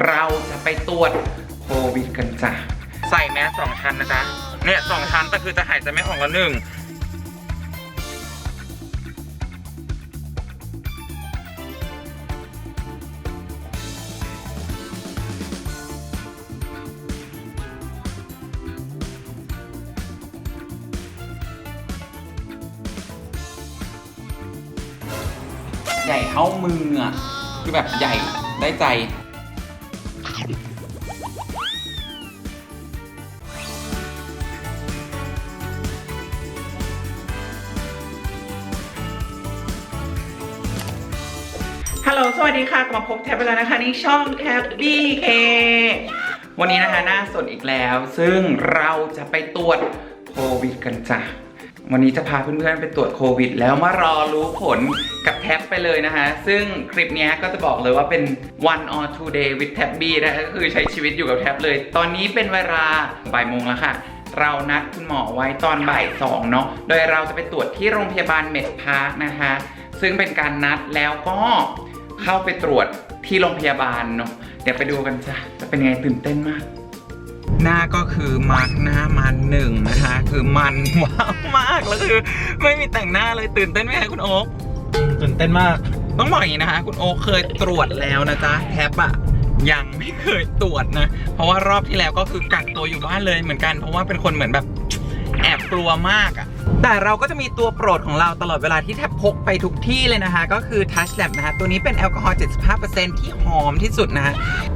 เราจะไปตรวจโควิดกันจ้ะ ใส่แมสสองชั้นนะจ๊ะ เนี่ยสองชั้นแต่คือจะหายใจไม่ออกละหนึ่ง ใหญ่เท่ามืออะ คือแบบใหญ่ได้ใจ วัสดีค่ะกลับมาพบแท็บไปแล้วนะคะในช่องแท็บบี้เควันนี้นะคะหน้าสดอีกแล้ว ซึ่งเราจะไปตรวจโควิดกันจ้ะวันนี้จะพาเพื่อนๆไปตรวจโควิด แล้วมารอรู้ผลกับแท็บไปเลยนะคะ ซึ่งคลิปนี้ก็จะบอกเลยว่าเป็น one or two day with tab b นะก็คือใช้ชีวิตอยู่กับแท็บเลย ตอนนี้เป็นเวลาบ่ายโมงแล้วค่ะ เรานัดคุณหมอไว้ตอนบ่ายสองเนาะโดยเราจะไปตรวจที่โรงพยาบาลเมดพาร์คนะคะ ซึ่งเป็นการนัดแล้วก็ เข้าไปตรวจที่โรงพยาบาลเนาะเดี๋ยวไปดูกันจ้ะจะเป็นไงตื่นเต้นมาก หน้าก็คือมาร์กหน้ามันหนึ่งนะคะ คือมันว้าวมากแล้วคือไม่มีแต่งหน้าเลยตื่นเต้นไหมคะคุณโอ๊คตื่นเต้นมาก ต้องบอกอย่างนี้นะคะ คุณโอ๊คเคยตรวจแล้วนะจ๊ะแท็บอะยังไม่เคยตรวจนะ เพราะว่ารอบที่แล้วก็คือกักตัวอยู่บ้านเลยเหมือนกัน เพราะว่าเป็นคนเหมือนแบบแอบกลัวมากอะ แต่เราก็จะมีตัวโปรดของเราตลอดเวลาที่แทบพกไปทุกที่เลยนะคะ ก็คือ Touch Lab นะคะ ตัวนี้เป็นแอลกอฮอล์ 75%ที่หอมที่สุดนะคะ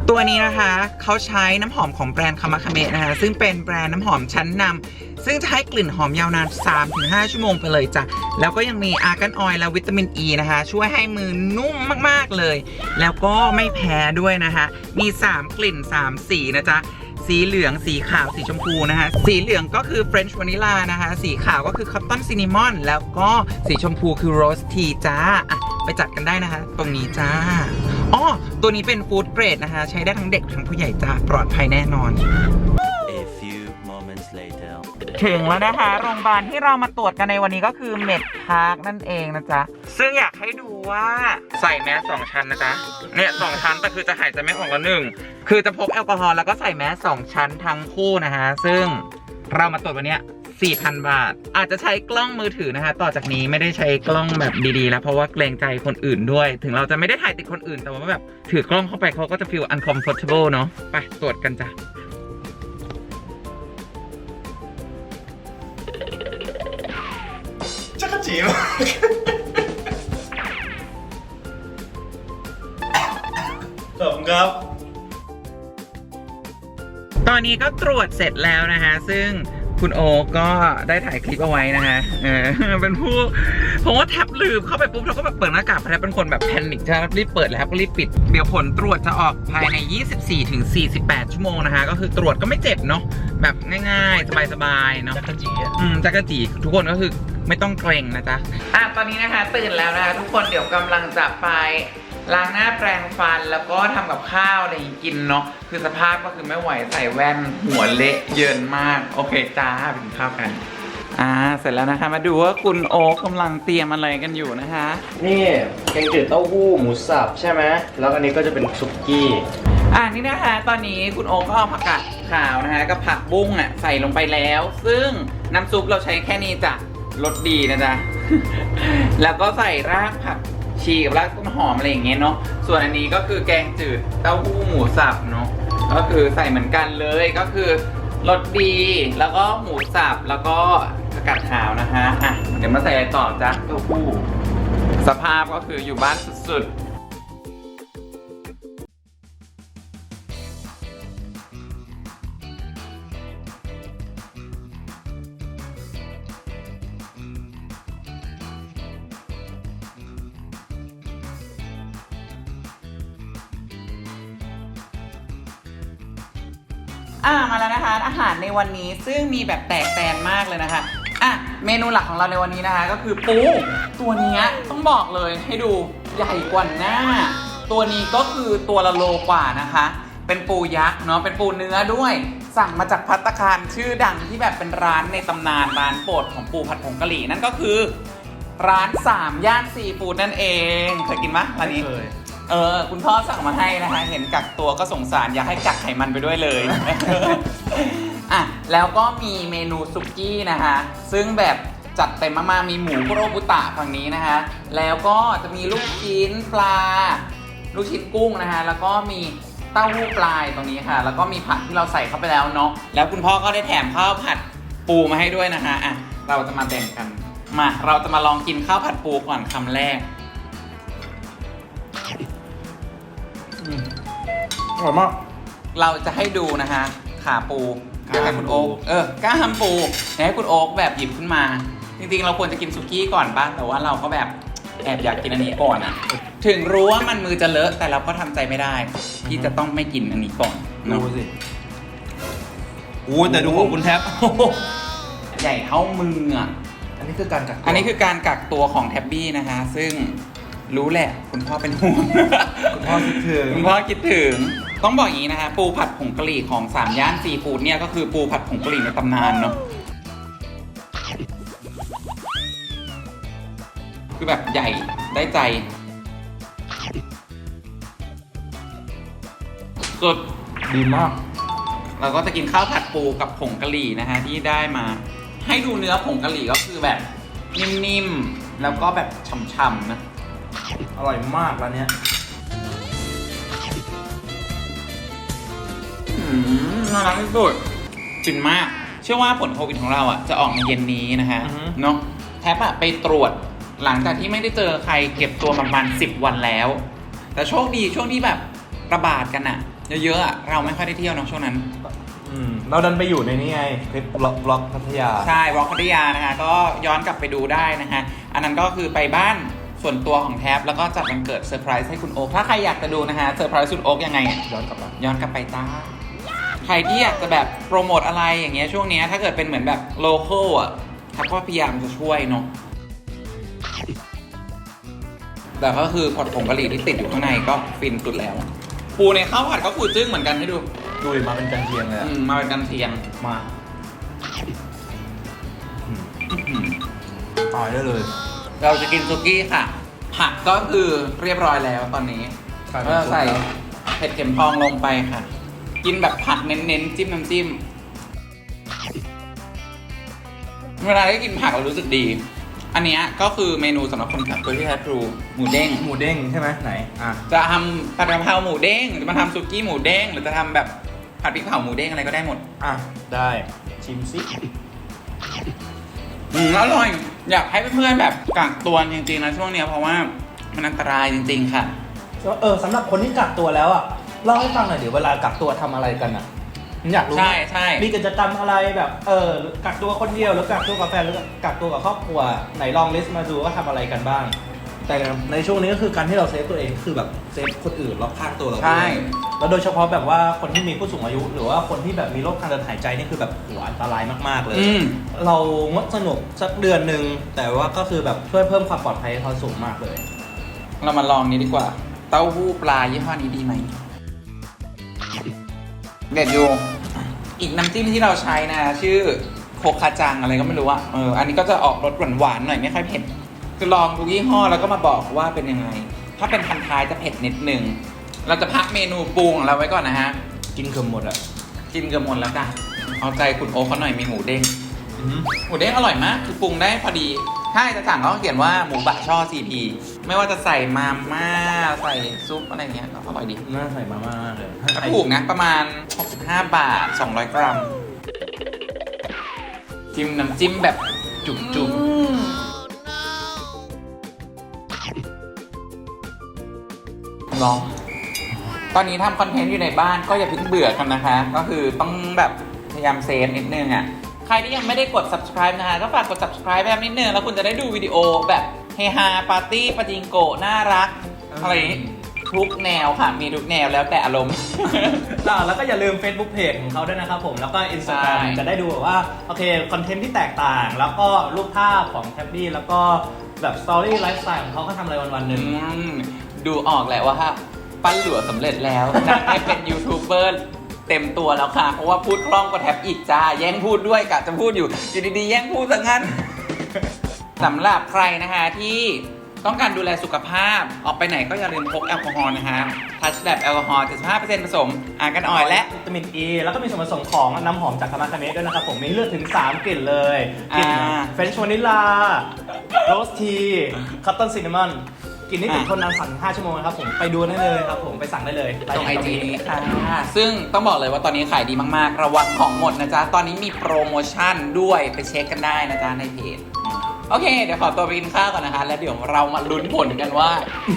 ตัวนี้นะคะเขาใช้น้ำหอมของแบรนด์คามาคาเมะนะคะ ซึ่งเป็นแบรนด์น้ำหอมชั้นนำซึ่งจะให้กลิ่นหอมยาวนาน 3-5 ชั่วโมงไปเลยจ้ะ แล้วก็ยังมีอาร์กันออยล์และวิตามินอ e ีนะคะ ช่วยให้มือนุ่มมากๆเลย แล้วก็ไม่แพ้ด้วยนะคะ มี 3 กลิ่น 3 สีนะจ๊ะ สีเหลืองสีขาวสีชมพูนะคะ สีเหลืองก็คือ French Vanilla นะคะ สีขาวก็คือ Cotton Cinnamon แล้วก็สีชมพูคือ Rose Tea จ้าอะไปจัดกันได้นะคะ ตรงนี้จ้าอ๋อตัวนี้เป็นฟู้ดเกรดนะคะ ใช้ได้ทั้งเด็กทั้งผู้ใหญ่จ้าปลอดภัยแน่นอน ถึงแล้วนะคะ โรงพยาบาลที่เรามาตรวจกันในวันนี้ก็คือเมดพาร์คนั่นเองนะจ๊ะ ซึ่งอยากให้ดูว่าใส่แมสสองชั้นนะจ๊ะ เนี่ยสองชั้นแต่คือจะหายใจไม่ออกละหนึ่ง คือจะพกแอลกอฮอล์แล้วก็ใส่แมสสองชั้นทั้งคู่นะคะซึ่งเรามาตรวจวันนี้ย4,000 บาท อาจจะใช้กล้องมือถือนะคะ ต่อจากนี้ไม่ได้ใช้กล้องแบบดีๆ แล้ว เพราะว่าเกรงใจคนอื่นด้วย ถึงเราจะไม่ได้ถ่ายติดคนอื่น แต่ว่าแบบถือกล้องเข้าไปเขาก็จะ feel uncomfortable เนาะไปตรวจกันจ้ะ จักรจีมากขอบคุณครับ ตอนนี้ก็ตรวจเสร็จแล้วนะฮะซึ่งคุณโอก็ได้ถ่ายคลิปเอาไว้นะฮะเออเป็นผู้ เพราะว่าแท็บลืมเข้าไปปุ๊บเราก็แบบเปิดหน้ากากแท็บเป็นคนแบบแพนิคใช่ไหมรีบเปิดแล้วก็รีบปิด เดี๋ยวผลตรวจจะออกภายใน 24ถึง48 ชั่วโมงนะฮะก็คือตรวจก็ไม่เจ็บเนาะแบบง่ายๆ สบายๆเนาะจักรจีอะอืมจักรจีทุกคนก็คือไม่ต้องเกรงนะจ๊ะอะตอนนี้นะคะตื่นแล้วนะคะทุกคนเดี๋ยวกำลังจะไปล้างหน้าแปรงฟันแล้วก็ทำกับข้าวอะไรอย่างงี้กินเนาะคือสภาพก็คือไม่ไหวใส่แว่นหัวเละเยินมาก โอเคจ้าไปกินข้าวกัน อ่าเสร็จแล้วนะคะมาดูว่าคุณโอ๊คกำลังเตรียมอะไรกันอยู่นะคะ นี่แกงจืดเต้าหู้หมูสับใช่ไหมแล้วอันนี้ก็จะเป็นซุกี้อ่านี่นะคะตอนนี้คุณโอ๊คก็เอาผักกาดขาวนะคะกับผักบุ้งอะใส่ลงไปแล้ว ซึ่งน้ำซุปเราใช้แค่นี้จ้ะรสดีนะจ๊ะ แล้วก็ใส่รากผักชีกับรากต้นหอมอะไรอย่างเงี้ยเนาะส่วนอันนี้ก็คือแกงจืดเต้าหู้หมูสับเนาะก็คือใส่เหมือนกันเลยก็คือ รสดี แล้วก็หมูสับ แล้วก็ผักกาดขาวนะฮะ อะ เดี๋ยวมาใส่อะไรต่อจ้ะเต้าหู้ สภาพก็คืออยู่บ้านสุดๆ อ่ามาแล้วนะคะ อาหารในวันนี้ซึ่งมีแบบแตกแตนมากเลยนะคะอะเมนูหลักของเราในวันนี้นะคะ ก็คือปูตัวนี้ต้องบอกเลยให้ดูใหญ่กว่าหน้า ตัวนี้ก็คือตัวละโลกว่านะคะ เป็นปูยักษ์เนาะเป็นปูเนื้อด้วย สั่งมาจากพัตตาคารชื่อดังที่แบบเป็นร้านในตำนานร้านโปรดของปูผัดผงกะหรี่นั่นก็คือ ร้านสามย่านซีฟู้ดนั่นเองเคยกินไหมร้านนี้เคย เออ คุณพ่อสั่งมาให้นะคะ เห็นกักตัวก็สงสารอยากให้กักไขมันไปด้วยเลย อะ แล้วก็มีเมนูซุกี้นะคะ ซึ่งแบบจัดเต็มมากๆ มีหมูคุโรบุตะฝั่งนี้นะคะ แล้วก็จะมีลูกชิ้นปลา ลูกชิ้นกุ้งนะคะ แล้วก็มีเต้าหู้ปลายตรงนี้ค่ะ แล้วก็มีผักที่เราใส่เข้าไปแล้วเนาะ แล้วคุณพ่อก็ได้แถมข้าวผัดปูมาให้ด้วยนะคะ อะ เราจะมาแบ่งกัน มา เราจะมาลองกินข้าวผัดปูก่อนคำแรก อร่อยมาก เราจะให้ดูนะคะขาปูกล้ามให้คุณโอ๊คปูเออกล้ามปูเดี๋ยวให้คุณโอ๊คแบบหยิบขึ้นมา จริงๆ เราควรจะกินสุกี้ก่อนป่ะแต่ว่าเราก็แบบแอบอยากกินอันนี้ก่อนอะถึงรู้ว่ามันมือจะเลอะแต่เราก็ทำใจไม่ได้ ที่จะต้องไม่กินอันนี้ก่อนดูเนาะสิโอ้ยแต่ดูของคุณแท็บใหญ่เท่ามืออะอันนี้คือการกักตัวอันนี้คือการกักตัวของแท็บบี้นะคะ ซึ่ง รู้แหละ คุณพ่อเป็นห่วง คุณพ่อคิดถึง คุณพ่อคิดถึง ต้องบอกอย่างนี้นะคะปูผัดผงกะหรี่ของสามย่านซีฟู้ดเนี่ยก็คือปูผัดผงกะหรี่ในตำนานเนาะคือแบบใหญ่ได้ใจสุดดีมาก เราก็จะกินข้าวผัดปูกับผงกะหรี่นะคะที่ได้มา ให้ดูเนื้อผงกะหรี่ก็คือแบบนิ่มๆ แล้วก็แบบฉ่ำๆนะ อร่อยมากร้านเนี้ยอืมน่ารักที่สุดฟินมาก เชื่อว่าผลโควิดของเราอะจะออกในเย็นนี้นะฮะอือฮึ เนาะแท็บอะไปตรวจหลังจากที่ไม่ได้เจอใครเก็บตัวประมาณ10 วันแล้ว แต่โชคดีช่วงที่แบบระบาดกันอะเยอะๆอะเราไม่ค่อยได้เที่ยวเนาะช่วงนั้น อืมเราดันไปอยู่ในนี้ไงคลิปบล็อกบล็อกพัทยา ใช่วอลคัตยานะคะก็ย้อนกลับไปดูได้นะคะอันนั้นก็คือไปบ้าน ส่วนตัวของแท็บแล้วก็จัดวันเกิดเซอร์ไพรส์ให้คุณโอ๊คถ้าใครอยากจะดูนะคะเซอร์ไพรส์คุณโอ๊คยังไงอะย้อนกลับมาย้อนกลับไปจ้าใครที่อยากจะแบบโปรโมทอะไรอย่างเงี้ยช่วงเนี้ยถ้าเกิดเป็นเหมือนแบบโลเคอลอะทักก็พยายามจะช่วยเนาะแต่ก็คือผัดผงกะหรี่ที่ติดอยู่ข้างในก็ฟินสุดแล้ว ปูในข้าวผัดก็ฟูจึ้งเหมือนกันให้ดูดูดิมาเป็นกันเทียงเลยอะอืมมาเป็นกันเทียงมาอื้อหือตายได้เลย เราจะกินซุกี้ค่ะ ผักก็คือเรียบร้อยแล้วตอนนี้กลายเป็นก็ซุปใส่แล้วเผ็ดเข็มทองลงไปค่ะ กินแบบผักเน้นๆ จิ้มน้ำจิ้ม เวลาได้กินผักเรารู้สึกดี อันเนี้ยก็คือเมนูสำหรับคนขับตัวที่แท้ทรูหมูเด้ง หมูเด้งใช่ไหมไหน อะ จะทำผัดกะเพราหมูเด้งหรือมาทำซุกี้หมูเด้งหรือจะทำแบบผัดพริกเผาหมูเด้งอะไรก็ได้หมด อะ ได้ ชิมซิ อืมอร่อย อยากให้เพื่อนๆแบบกักตัวจริงๆนะช่วงเนี้ยเพราะว่ามันอันตรายจริง ๆ ค่ะ เออสำหรับคนที่กักตัวแล้วอะเล่าให้ฟังหน่อยเดี๋ยวเวลากักตัวทำอะไรกันอะผมอยากรู้ใช่ใช่มีกิจกรรมอะไรแบบเออกักตัวคนเดียวหรือกักตัวกับแฟนหรือกักตัวกับครอบครัวไหนลองลิสต์มาดูว่าทำอะไรกันบ้าง แต่ในช่วงนี้ก็คือการที่เราเซฟตัวเองคือแบบเซฟคนอื่นรอบข้างตัวเราใช่ด้วยแล้วโดยเฉพาะแบบว่าคนที่มีผู้สูงอายุ หรือว่าคนที่แบบมีโรคทางเดินหายใจนี่คือแบบโหอันตรายมากๆเลย อืม เรางดสนุกสักเดือนหนึ่งแต่ว่าก็คือแบบช่วยเพิ่มความปลอดภัยให้เขาสูงมากเลย เรามาลองนี้ดีกว่า เต้าหู้ปลายี่ห้อนี้ดีไหมเด็ดอยู่อีกน้ำจิ้มที่เราใช้นะ ชื่อโคคาจังอะไรก็ไม่รู้อะเอออันนี้ก็จะออกรสหวานๆหน่อยไม่ค่อยเผ็ดคือ ลองทุกยี่ห้อแล้วก็มาบอกว่าเป็นยังไง ถ้าเป็นพันท้ายจะเผ็ดนิดนึงเราจะพักเมนูปูของเราไว้ก่อนนะฮะ กินเกือบหมดอะกินเกือบหมดแล้วจ้ะเอาใจคุณโอ๊คเขาหน่อยมีหมูเด้งอือหือหมูเด้งอร่อยมาก คือปรุงได้พอดี ถ้าจะสั่งเขาก็เขียนว่าหมูบะช่อซีพีไม่ว่าจะใส่มาม่าใส่ซุปอะไรเงี้ยก็อร่อยดีน่าใส่มาม่าเลยก็ถูกนะประมาณ 65 บาท 200 กรัม จิ้มน้ำจิ้มแบบจุ่มๆ ลองตอนนี้ทำคอนเทนต์อยู่ในบ้านก็อย่าเพิ่งเบื่อกันนะคะ ก็คือต้องแบบพยายามเซฟนิดนึงอะ ใครที่ยังไม่ได้กด subscribe นะคะ ก็ฝากกด subscribe แบบนิดนึงแล้วคุณจะได้ดูวิดีโอแบบเฮฮาปาร์ตี้ปาจิงโกะน่ารักอะไรอย่างนี้ทุกแนวค่ะ มีทุกแนวแล้วแต่อารมณ์ อ่าแล้วก็อย่าลืม Facebook Page ของเขาด้วยนะครับผม แล้วก็ Instagram ใช่ จะได้ดูแบบว่า โอเค คอนเทนต์ที่แตกต่าง แล้วก็รูปภาพของแท็บบี้แล้วก็แบบสตอรี่ไลฟ์สไตล์ของเขาก็ทำอะไรวันๆหนึ่งอืม ดูออกแหละว่าปั้นหลัวสำเร็จแล้วจะให้เป็นยูทูบเบอร์เต็มตัวแล้วค่ะ เพราะว่าพูดคล่องกว่าแท็บอีกจ้า แย่งพูดด้วยกะจะพูดอยู่อยู่ดีๆ แย่งพูดซะงั้นสำหรับใครนะคะที่ต้องการดูแลสุขภาพออกไปไหนก็อย่าลืมพกแอลกอฮอล์นะคะทัชแบบแอลกอฮอล์ 75%ผสมอาร์กันออยล์และวิตามินอ e, ีแล้วก็มีส่วนผสมของน้ำหอมจากคามาคาเมะด้วยนะครับผมมีเลือกถึง 3 กลิ่นเลยกลิ่นอ่าเฟรนช์วานิลาโรสทีคัตตันซินนามอน กลิ่นนี้ติดอ่าคนนานสั่ง5ชั่วโมงนะครับผมไปดูได้เลยครับผมไปสั่งได้เลยตรงไอจีนี้ค่ะซึ่งต้องบอกเลยว่าตอนนี้ขายดีมากๆ ระวังของหมดนะจ๊ะ ตอนนี้มีโปรโมชั่นด้วยไปเช็คกันได้นะจ๊ะในเพจ โอเค เดี๋ยวขอตัวไปกินข้าวก่อนนะคะ แล้วเดี๋ยวเรามาลุ้นผลกันว่า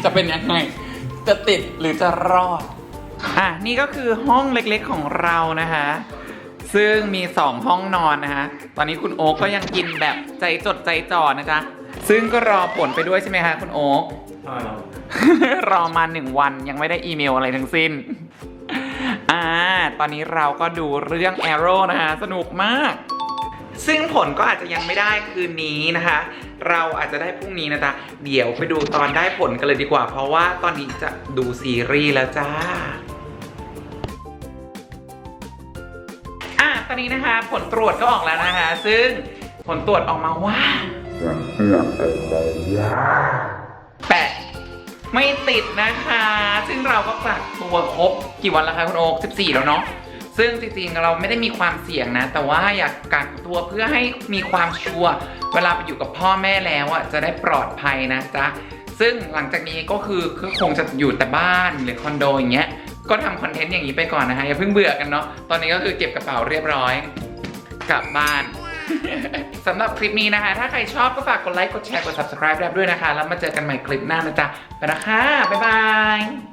จะเป็นยังไง จะติดหรือจะรอด อะ นี่ก็คือห้องเล็กๆของเรานะคะ ซึ่งมี 2 ห้องนอนนะคะ ตอนนี้คุณโอ๊กก็ยังกินแบบใจจดใจจ่อนะจ๊ะ ซึ่งก็รอผลไปด้วยใช่ไหมคะคุณโอ๊ก รอมาหนึ่งวันยังไม่ได้อีเมลอะไรทั้งสิ้น อ่า ตอนนี้เราก็ดูเรื่อง Arrow นะคะสนุกมาก ซึ่งผลก็อาจจะยังไม่ได้คืนนี้นะคะ เราอาจจะได้พรุ่งนี้นะจ๊ะ เดี๋ยวไปดูตอนได้ผลกันเลยดีกว่า เพราะว่าตอนนี้จะดูซีรีส์แล้วจ้าอะตอนนี้นะคะ ผลตรวจก็ออกแล้วนะคะ ซึ่งผลตรวจออกมาว่าแปะ ไม่ติดนะคะ ซึ่งเราก็กักตัวครบกี่วันแล้วคะคุณโอ๊ค14 แล้วเนาะ ซึ่งจริงๆเราไม่ได้มีความเสี่ยงนะ แต่ว่าอยากกักตัวเพื่อให้มีความชัวร์ เวลาไปอยู่กับพ่อแม่แล้วอะจะได้ปลอดภัยนะจ๊ะ ซึ่งหลังจากนี้ก็คือก็คงจะอยู่แต่บ้านหรือคอนโดอย่างเงี้ย ก็ทำคอนเทนต์อย่างนี้ไปก่อนนะคะอย่าเพิ่งเบื่อกันเนาะ ตอนนี้ก็คือเก็บกระเป๋าเรียบร้อยกลับบ้าน สำหรับคลิปนี้นะคะ ถ้าใครชอบก็ฝากกดไลค์ กดแชร์ กด subscribe ด้ด้วยนะคะ แล้วมาเจอกันใหม่คลิปหน้านะจ๊ะ ไปละค่ะบ๊ายบาย